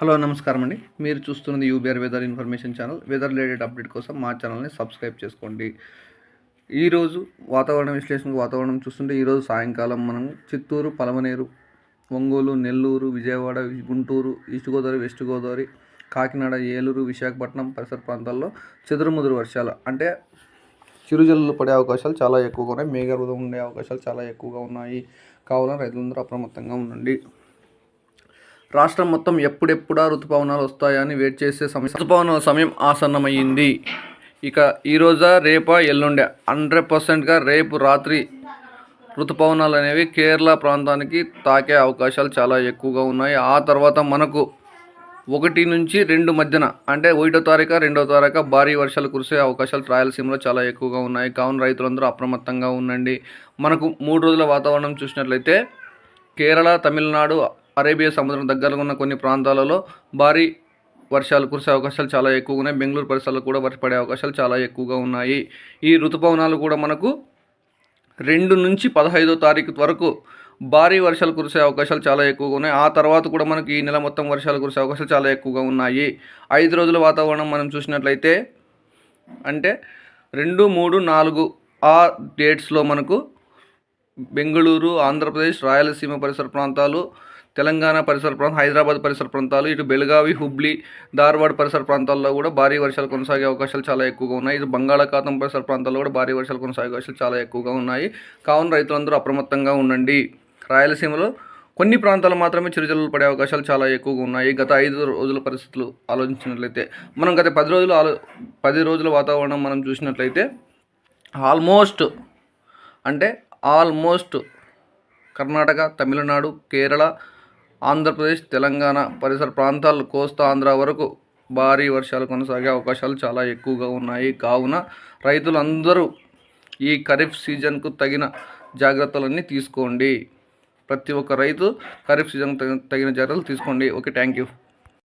Hello నమస్కారం అండి. మీరు చూస్తున్నది UBR weather information channel weather related update కోసం మా ఛానల్ని సబ్స్క్రైబ్ చేసుకోండి. ఈరోజు వాతావరణ విశ్లేషణకు వాతావరణం చూస్తుంటే ఈరోజు సాయంకాలం మనం చిత్తూరు పలమనేరు ఒంగోలు నెల్లూరు విజయవాడ గుంటూరు ఈస్ట్ గోదావరి వెస్ట్ గోదావరి కాకినాడ ఏలూరు విశాఖపట్నం పరిసర ప్రాంతాల్లో చెదురుముదురు వర్షాలు. అంటే చిరుజల్లులు పడే అవకాశాలు చాలా ఎక్కువగా ఉన్నాయి. మేఘాలు ఉండే అవకాశాలు చాలా ఎక్కువగా ఉన్నాయి. కావున రైతులందరూ అప్రమత్తంగా ఉండండి. రాష్ట్రం మొత్తం ఎప్పుడెప్పుడా ఋతుపవనాలు వస్తాయని వెయిట్ చేసే సమయం ఋతుపవనాల సమయం ఆసన్నమైంది ఇక ఈరోజా రేపా ఎల్లుండే. హండ్రెడ్ పర్సెంట్గా రేపు రాత్రి ఋతుపవనాలు అనేవి కేరళ ప్రాంతానికి తాకే అవకాశాలు చాలా ఎక్కువగా ఉన్నాయి. ఆ తర్వాత మనకు ఒకటి నుంచి రెండు మధ్యన అంటే ఒకటో తారీఖు రెండో తారీఖు భారీ వర్షాలు కురిసే అవకాశాలు రాయలసీమలో చాలా ఎక్కువగా ఉన్నాయి. కావున రైతులందరూ అప్రమత్తంగా ఉండండి. మనకు మూడు రోజుల వాతావరణం చూసినట్లయితే కేరళ తమిళనాడు అరేబియా సముద్రం దగ్గరలో ఉన్న కొన్ని ప్రాంతాలలో భారీ వర్షాలు కురిసే అవకాశాలు చాలా ఎక్కువగా ఉన్నాయి. బెంగళూరు పరిసరాల్లో కూడా వర్ష పడే అవకాశాలు చాలా ఎక్కువగా ఉన్నాయి. ఈ ఋతుపవనాలు కూడా మనకు రెండు నుంచి పదహైదో తారీఖు వరకు భారీ వర్షాలు కురిసే అవకాశాలు చాలా ఎక్కువగా ఉన్నాయి. ఆ తర్వాత కూడా మనకి ఈ నెల మొత్తం వర్షాలు కురిసే అవకాశాలు చాలా ఎక్కువగా ఉన్నాయి. ఐదు రోజుల వాతావరణం మనం చూసినట్లయితే అంటే రెండు మూడు నాలుగు ఆ డేట్స్లో మనకు బెంగళూరు ఆంధ్రప్రదేశ్ రాయలసీమ పరిసర ప్రాంతాలు తెలంగాణ పరిసర ప్రాంతం హైదరాబాద్ పరిసర ప్రాంతాలు ఇటు బెళగావి హుబ్లీ ధార్వాడ్ పరిసర ప్రాంతాల్లో కూడా భారీ వర్షాలు కొనసాగే అవకాశాలు చాలా ఎక్కువగా ఉన్నాయి. ఇటు బంగాళాఖాతం పరిసర ప్రాంతాల్లో కూడా భారీ వర్షాలు కొనసాగే అవకాశాలు చాలా ఎక్కువగా ఉన్నాయి. కావున రైతులందరూ అప్రమత్తంగా ఉండండి. రాయలసీమలో కొన్ని ప్రాంతాలు మాత్రమే చిరుజల్లులు పడే అవకాశాలు చాలా ఎక్కువగా ఉన్నాయి. గత ఐదు రోజుల పరిస్థితులు ఆలోచించినట్లయితే మనం గత పది రోజులు ఆలో పది రోజుల వాతావరణం మనం చూసినట్లయితే ఆల్మోస్ట్ అంటే ఆల్మోస్ట్ కర్ణాటక తమిళనాడు కేరళ ఆంధ్రప్రదేశ్ తెలంగాణ పరిసర ప్రాంతాలు కోస్తా ఆంధ్ర వరకు భారీ వర్షాలు కొనసాగే అవకాశాలు చాలా ఎక్కువగా ఉన్నాయి. కావున రైతులందరూ ఈ ఖరీఫ్ సీజన్కు తగిన జాగ్రత్తలన్నీ తీసుకోండి. ప్రతి ఒక్క రైతు ఖరీఫ్ సీజన్ తగిన తగిన జాగ్రత్తలు తీసుకోండి. Okay thank you.